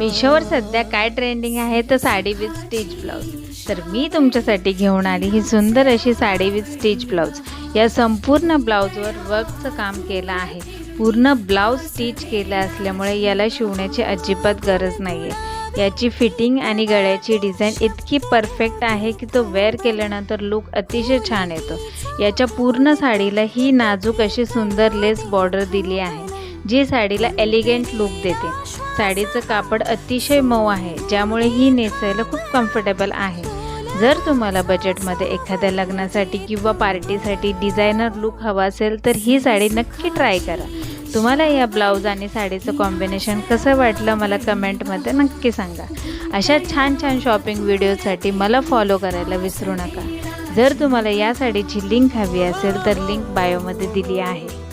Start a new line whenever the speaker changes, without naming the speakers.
मिशोवर सध्या काय ट्रेंडिंग आहे? तर साडी विथ स्टिच ब्लाऊज तर मी तुमच्यासाठी घेऊन आली ही सुंदर अशी साडी विथ स्टिच ब्लाऊज या संपूर्ण ब्लाऊजवर वर्कचं काम केलं आहे. पूर्ण ब्लाऊज स्टिच केलं असल्यामुळे याला शिवण्याची अजिबात गरज नाही आहे याची फिटिंग आणि गळ्याची डिझाईन इतकी परफेक्ट आहे की तो वेअर केल्यानंतर लुक अतिशय छान येतो. याच्या पूर्ण साडीला ही नाजूक अशी सुंदर लेस बॉर्डर दिली आहे. जी साडीला एलिगंट लुक देते. साडीचं कापड अतिशय मऊ आहे ज्यामुळे ही नेसायला खूप कम्फर्टेबल आहे. जर तुम्हाला बजेटमध्ये एखाद्या लग्नासाठी किंवा पार्टीसाठी डिझायनर लुक हवा असेल तर ही साडी नक्की ट्राय करा. तुम्हाला या ब्लाऊज आणि साडीचं कॉम्बिनेशन कसं वाटलं मला कमेंटमध्ये नक्की सांगा. अशा छान छान शॉपिंग व्हिडिओसाठी मला फॉलो करायला विसरू नका. जर तुम्हाला या साडीची लिंक हवी असेल तर लिंक बायोमध्ये दिली आहे.